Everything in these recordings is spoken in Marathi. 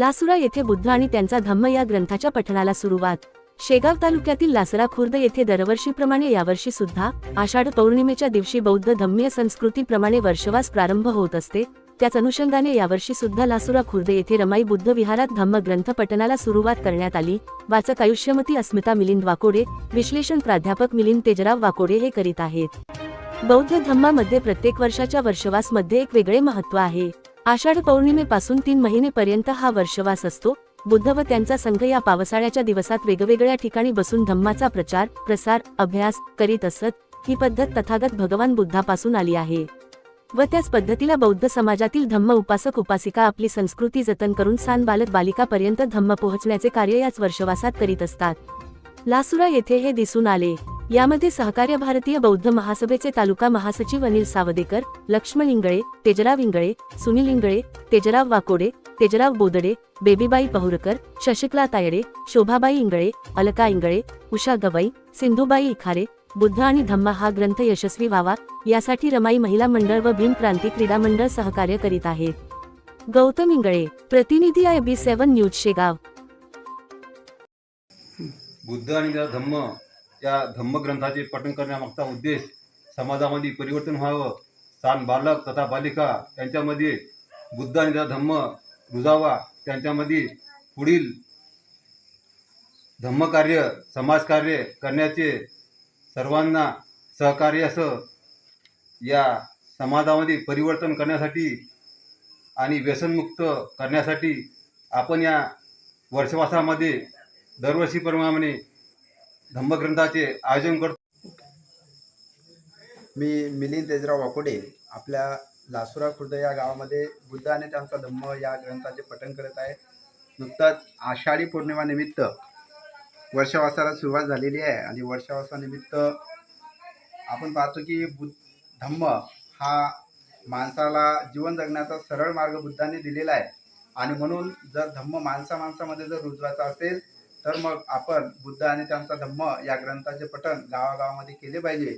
लासुरा येथे बुद्ध आणि त्यांचा धम्म या ग्रंथाच्या पठणाला सुरुवात. शेगाव तालुक्यातील लासरा खुर्द येथे दरवर्षीप्रमाणे यावर्षी सुद्धा आषाढ पौर्णिमेच्या दिवशी बौद्ध धम्मीय संस्कृतीप्रमाणे वर्षवास प्रारंभ होत असते. त्याच अनुषंगाने यावर्षी सुद्धा लासुरा खुर्द येथे रमाई बुद्ध विहारात धम्म ग्रंथ पठणाला सुरुवात करण्यात आली. वाचक आयुष्यमती अस्मिता मिलिंद वाकोडे विश्लेषण प्राध्यापक मिलिंद तेजराव वाकोडे हे करीत आहेत. बौद्ध धम्मामध्ये प्रत्येक वर्षाच्या वर्षवासमध्ये एक वेगळे महत्त्व आहे. आषाढ पौर्णिमेपासून तीन महिनेपर्यंत हा वर्षवास असतो. बुद्ध व त्यांचा संघ या पावसाळ्याच्या दिवसात वेगवेगळ्या ठिकाणी बसून धम्माचा प्रचार प्रसार अभ्यास करीत असत. ही पद्धत तथागत भगवान बुद्धापासून आली आहे. व त्याच पद्धतीला बौद्ध समाजातील धम्म उपासक उपासिका आपली संस्कृती जतन करून सान बालक बालिकापर्यंत धम्म पोहोचण्याचे कार्य याच वर्षवासात करीत असतात. लासुरा येथे हे दिसून आले. यामध्ये सहकार्य भारतीय बौद्ध महासभेचे तालुका महासचिव अनिल सावदेकर लक्ष्मण इंगळे तेजराव इंगळे सुनील इंगळे तेजराव वाकोडे तेजराव बोदडे बेबीबाई पहुरकर शशिकला तायडे शोभाबाई इंगळे अलका इंगळे उषा गवई सिंधुबाई इखारे बुद्ध आणि धम्मा हा ग्रंथ यशस्वी व्हावा यासाठी रमाई महिला मंडळ व भीम क्रांती क्रीडा मंडळ सहकार्य करीत आहेत. गौतम इंगळे प्रतिनिधी I B seven news Shegaon. Buddha आणि धम्म या धम्मग्रंथाचे पठण करण्यामागचा उद्देश समाजामध्ये परिवर्तन व्हावं. स्थान बालक तथा बालिका यांच्यामध्ये बुद्ध आणि त्याचा धम्म रुजावा त्यांच्यामध्ये पुढील धम्मकार्य समाजकार्य करण्याचे सर्वांना सहकार्य असं या समाजामध्ये परिवर्तन करण्यासाठी आणि व्यसनमुक्त करण्यासाठी आपण या वर्षवासामध्ये दरवर्षीप्रमाणे धम्मग्रंथाचे आयोजन करतो. मी मिलिंद तेजराव वाकोडे आपल्या लासुरा खुर्द या गावामध्ये बुद्ध आणि त्यांचा धम्म या ग्रंथाचे पठण करत आहे. नुकताच आषाढी पौर्णिमानिमित्त वर्षावासाला सुरुवात झालेली आहे आणि वर्षावासानिमित्त आपण पाहतो की बुद्ध धम्म हा माणसाला जीवन जगण्याचा सरळ मार्ग बुद्धाने दिलेला आहे. आणि म्हणून जर धम्म माणसा माणसामध्ये जर रुजवायचा असेल तर मग आपण बुद्ध आणि त्यांचा धम्म या ग्रंथाचे पठण गावागावामध्ये केले पाहिजे.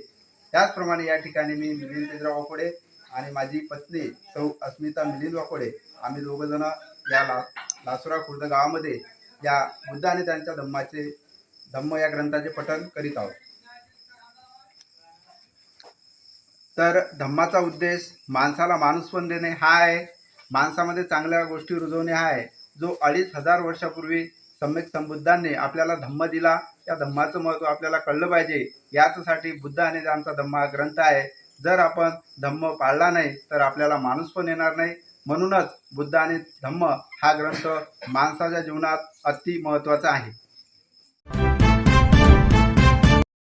त्याचप्रमाणे या ठिकाणी मी मिलिंद तेजराव वाकोडे आणि माझी पत्नी सौ अस्मिता मिलिंद वाकोडे आम्ही दोघंजणं या ला लासुरा खुर्द गावामध्ये या बुद्ध आणि त्यांच्या धम्माचे धम्म या ग्रंथाचे पठण करीत आहोत. तर धम्माचा उद्देश माणसाला माणूसपण देणे हा आहे. माणसामध्ये चांगल्या गोष्टी रुजवणे हा आहे. जो अडीच हजार वर्षापूर्वी सम्यक संबुद्धांनी आपल्याला धम्म दिला. त्या धम्माचं महत्त्व आपल्याला कळलं पाहिजे. याचसाठी बुद्ध आणि त्यांचा धम्म हा ग्रंथ आहे. जर आपण धम्म पाळला नाही तर आपल्याला माणूस पण येणार नाही. म्हणूनच बुद्ध आणि धम्म हा ग्रंथ माणसाच्या जीवनात अति महत्त्वाचा आहे.